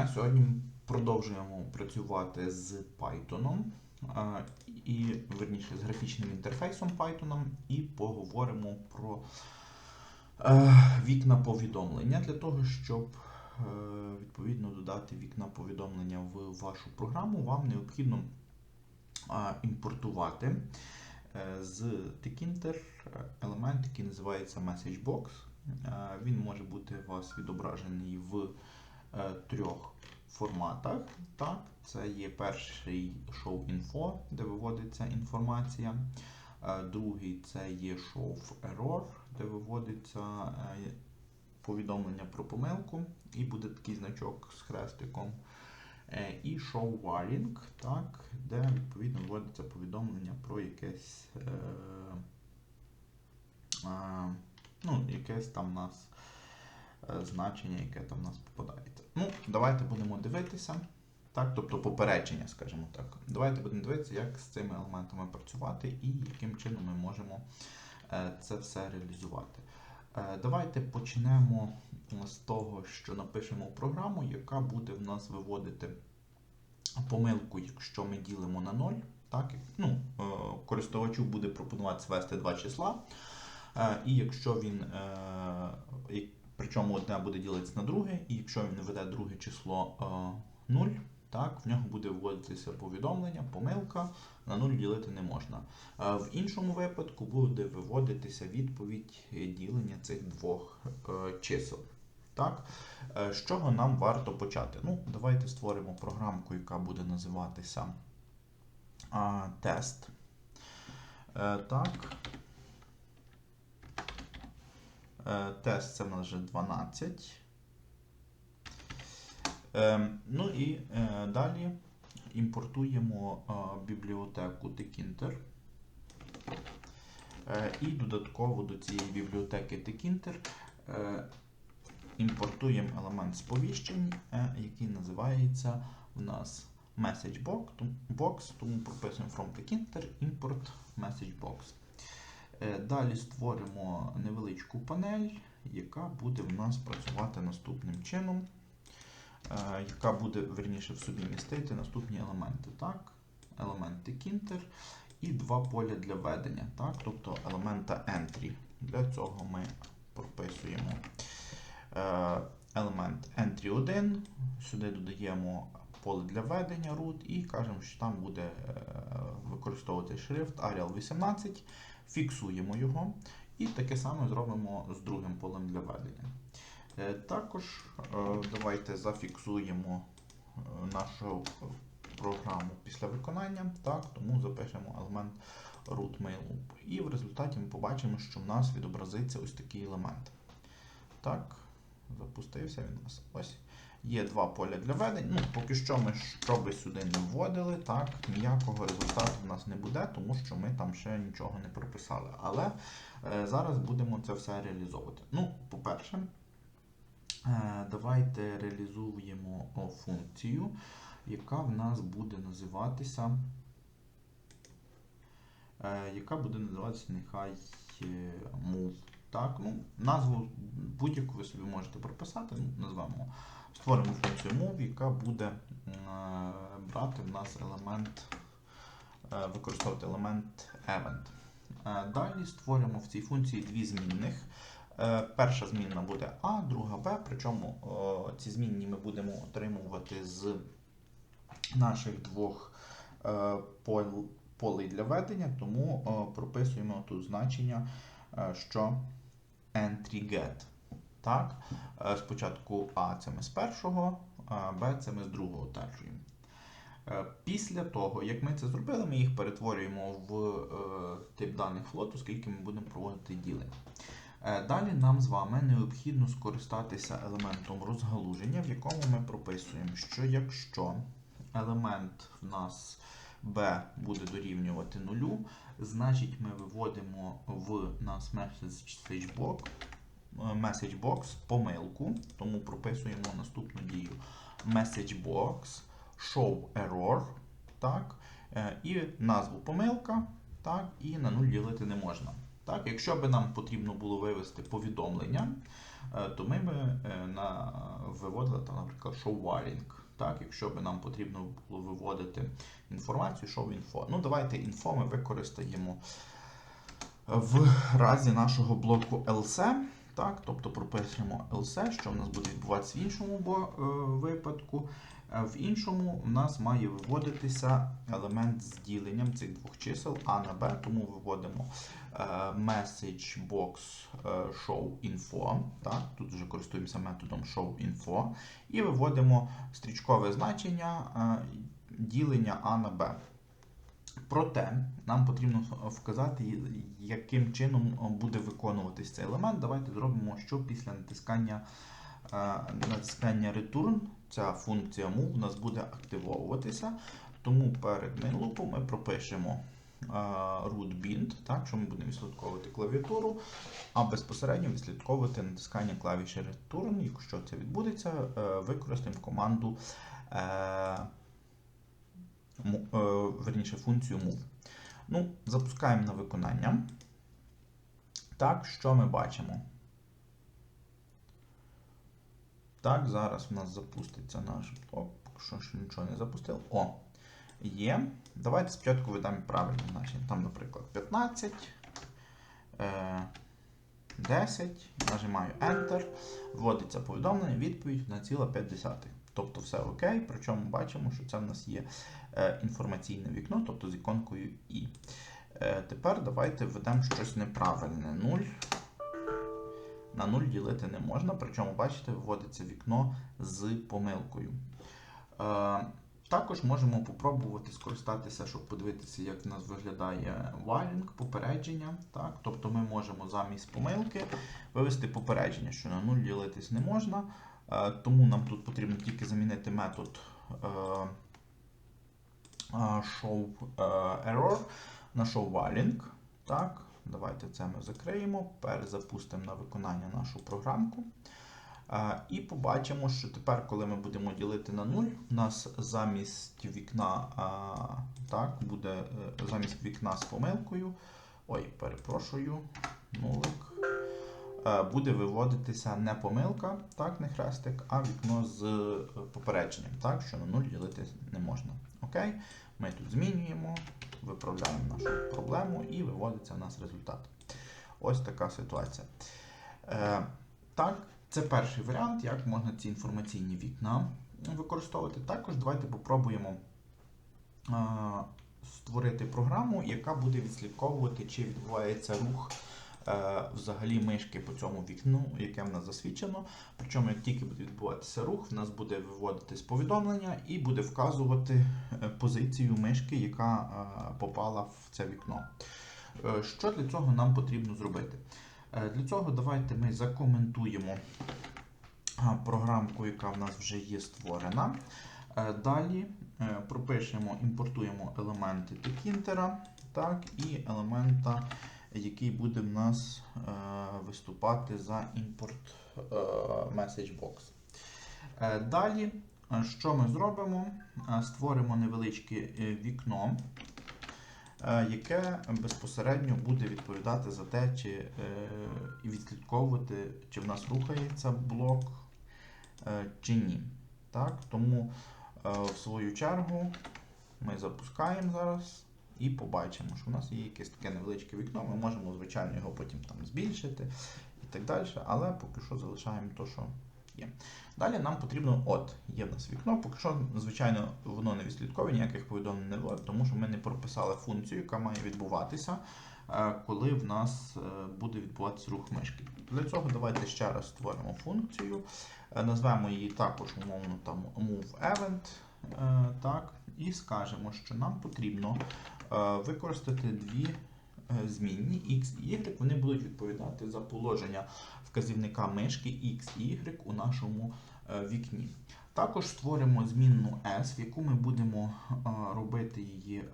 дня. Сьогодні продовжуємо працювати з Python і верніше з графічним інтерфейсом Python і поговоримо про е, вікна повідомлення для того, щоб е, відповідно додати вікна повідомлення в вашу програму. Вам необхідно імпортувати е, з Tkinter елемент, який називається MessageBox. Він може бути у вас відображений в трьох форматах. Так? Це є перший info, де виводиться інформація. Е, Другий це є show error, де виводиться е, повідомлення про помилку, і буде такий значок з хрестиком. Е, І show warning, так, де відповідно вводиться повідомлення про якесь, е, е, ну, якесь там у нас е, значення, яке там у нас попадається. Ну, давайте будемо дивитися. Так, тобто попередження, скажімо так. Давайте будемо дивитися, як з цими елементами працювати і яким чином ми можемо е, це все реалізувати. Е, Давайте почнемо з того, що напишемо програму, яка буде в нас виводити помилку, якщо ми ділимо на 0. Так, ну, е, користувачу буде пропонувати звести два числа. Е, І якщо він, е, причому одне буде ділитися на друге, і якщо він введе друге число 0, так, в нього буде вводитися повідомлення, помилка, на 0 ділити не можна. Е, В іншому випадку буде виводитися відповідь е, ділення цих двох е, чисел. Так? Е, З чого нам варто почати? Ну, давайте створимо програмку, яка буде називатися тест. Е, так. Е, тест це в нас вже 12. Е, ну і е, далі імпортуємо е, бібліотеку Tkinter. Е, і додатково до цієї бібліотеки Tkinter е, імпортуємо елемент сповіщень, е, який називається в нас MessageBox, тому- прописуємо from Tkinter import MessageBox. Е, Далі створимо невеличку панель, яка буде в нас працювати наступним чином, е, яка буде верніше в собі містити наступні елементи. Так? Елемент Tkinter і два поля для введення, так? тобто елемента entry. Для цього ми прописуємо е, елемент entry1, сюди додаємо поле для введення root і кажемо, що там буде використовувати шрифт Arial 18, фіксуємо його і таке саме зробимо з другим полем для введення. Е, Також е, давайте зафіксуємо е, нашу програму після виконання, так, тому запишемо елемент root mail. І в результаті ми побачимо, що в нас відобразиться ось такий елемент. Так, запустився він у нас. Ось. Є два поля для введень. Ну, поки що ми що би сюди не вводили, так, ніякого результату в нас не буде, тому що ми там ще нічого не прописали. Але е, зараз будемо це все реалізовувати. Ну, по-перше, е, давайте реалізуємо функцію, яка в нас буде називатися. Е, яка буде називатися нехай е, move. Так, ну, назву будь-яку ви собі можете прописати, ну, назвемо. Створимо функцію move, яка буде е, брати в нас елемент, е, використовувати елемент event. Е, Далі створимо в цій функції дві змінних. Перша змінна буде A, друга B, причому ці змінні ми будемо отримувати з наших двох полей для ведення, тому прописуємо тут значення, що entry get. Так? Е, Спочатку А це ми з першого, а Б це ми з другого одержуємо. Е, Після того, як ми це зробили, ми їх перетворюємо в е, тип даних флот, оскільки ми будемо проводити ділення. Далі нам з вами необхідно скористатися елементом розгалуження, в якому ми прописуємо, що якщо елемент в нас b буде дорівнювати нулю, значить ми виводимо в нас message box, е, message box помилку, тому прописуємо наступну дію message box show error, так, е, і назву помилка, так, і на нуль ділити не можна. Так, якщо би нам потрібно було вивести повідомлення, е, то ми би е, на, виводили, там, наприклад, show warning. Так, якщо би нам потрібно було виводити інформацію, show info. Ну, давайте інфо ми використаємо в разі нашого блоку LC. Так, тобто пропишемо LC, що в нас буде відбуватися в іншому е, випадку. Е, В іншому в нас має виводитися елемент з діленням цих двох чисел А на Б, тому виводимо е, message box show info. Так, тут вже користуємося методом show info. І виводимо стрічкове значення ділення А на Б. Проте нам потрібно вказати, яким чином буде виконуватись цей елемент. Давайте зробимо, що після натискання, е, натискання return ця функція move у нас буде активовуватися. Тому перед mainloop ми пропишемо е, root bind, так, що ми будемо відслідковувати клавіатуру, а безпосередньо відслідковувати натискання клавіші return. Якщо це відбудеться, е, використаємо команду. Е, е, верніше функцію move. Ну, запускаємо на виконання. Так, що ми бачимо? Так, зараз в нас запуститься наш. Поки що ще нічого не запустив. О, є. Давайте спочатку видамо правильне значення. Там, наприклад, 15, е, 10, нажимаю Enter, вводиться повідомлення, відповідь на ціла 50. Тобто все окей, причому бачимо, що це в нас є е, інформаційне вікно, тобто з іконкою І. Е, тепер давайте введемо щось неправильне. 0. На 0 ділити не можна, причому, бачите, вводиться вікно з помилкою. Е, також можемо попробувати скористатися, щоб подивитися, як в нас виглядає валінг, попередження. Так? Тобто ми можемо замість помилки вивести попередження, що на 0 ділитись не можна. Е, Тому нам тут потрібно тільки замінити метод е, е, show error на show value. Так, давайте це ми закриємо, перезапустимо на виконання нашу програмку. І побачимо, що тепер, коли ми будемо ділити на 0, у нас замість вікна, так, буде замість вікна з помилкою. Ой, перепрошую, нулик. Е, Буде виводитися не помилка, так, не хрестик, а вікно з е, попередженням, так, що на 0 ділити не можна. Окей? Ми тут змінюємо, виправляємо нашу проблему і виводиться в нас результат. Ось така ситуація. Е, так, це перший варіант, як можна ці інформаційні вікна використовувати. Також давайте попробуємо е, створити програму, яка буде відслідковувати, чи відбувається рух взагалі мишки по цьому вікну, яке в нас засвідчено. Причому, як тільки буде відбуватися рух, в нас буде виводитись повідомлення і буде вказувати е, позицію мишки, яка е, попала в це вікно. Е, Що для цього нам потрібно зробити? Е, Для цього давайте ми закоментуємо програмку, яка в нас вже є створена. Е, Далі е, пропишемо, імпортуємо елементи текінтера, так, і елемента, який буде в нас е, виступати за імпорт е, message. Е, Далі, що ми зробимо? Створимо невеличке вікно, яке безпосередньо буде відповідати за те, чи відслідковувати, чи в нас рухається блок чи ні. Так? Тому в свою чергу ми запускаємо зараз і побачимо, що в нас є якесь таке невеличке вікно. Ми можемо, звичайно, його потім там збільшити і так далі, але поки що залишаємо те, що є. Далі нам потрібно, от, є в нас вікно, поки що, звичайно, воно не відслідковує, ніяких повідомлень не було, тому що ми не прописали функцію, яка має відбуватися, е, коли в нас е, буде відбуватися рух мишки. Для цього давайте ще раз створимо функцію, е, назвемо її також умовно там move event, так, і скажемо, що нам потрібно використати дві е, змінні x і y, вони будуть відповідати за положення вказівника мишки x і y у нашому е, вікні. Також створимо змінну S, в яку ми будемо е, робити її е,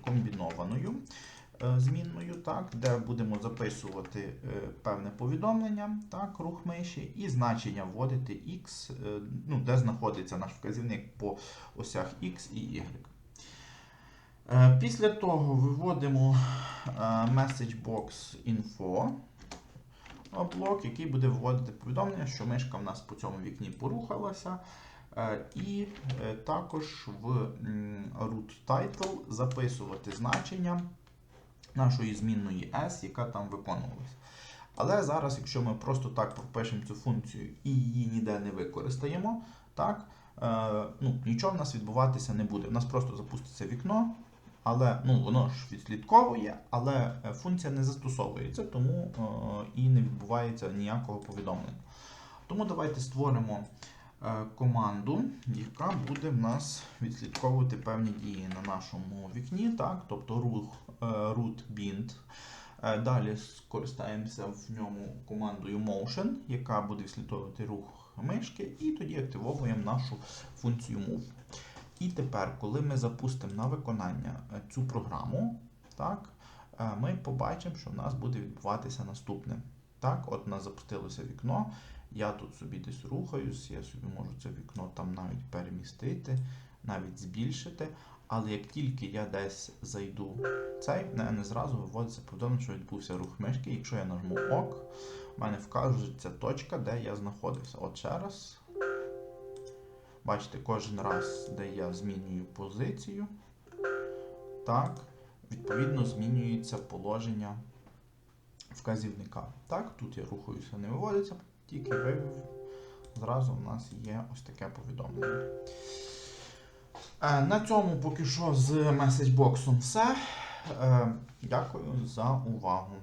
комбінованою е, змінною, так, де будемо записувати е, певне повідомлення, так, рух миші, і значення вводити x, е, ну, де знаходиться наш вказівник по осях x і y. Е, Після того виводимо е, MessageBox Info блок, який буде вводити повідомлення, що мишка в нас по цьому вікні порухалася. Е, І також в root title записувати значення нашої змінної S, яка там виконувалася. Але зараз, якщо ми просто так пропишемо цю функцію і її ніде не використаємо, так, ну, нічого в нас відбуватися не буде. У нас просто запуститься вікно, але ну, воно ж відслідковує, але е, функція не застосовується, тому е, і не відбувається ніякого повідомлення. Тому давайте створимо е, команду, яка буде в нас відслідковувати певні дії на нашому вікні, так, тобто рух root bind. Далі скористаємося в ньому командою motion, яка буде відслідковувати рух мишки, і тоді активовуємо нашу функцію move. І тепер, коли ми запустимо на виконання е, цю програму, так, е, ми побачимо, що в нас буде відбуватися наступне. Так, от у нас запустилося вікно. Я тут собі десь рухаюсь, я собі можу це вікно там навіть перемістити, навіть збільшити. Але як тільки я десь зайду цей, в мене зразу виводиться повідомлення, що відбувся рух мишки. Якщо я нажму ОК, в мене вкажеться точка, де я знаходився. От ще раз. Бачите, кожен раз, де я змінюю позицію, так, відповідно змінюється положення вказівника. Так, тут я рухаюся, не виводиться, тільки вивів. Зразу в нас є ось таке повідомлення. Е, На цьому поки що з меседжбоксом все. Е, Дякую за увагу.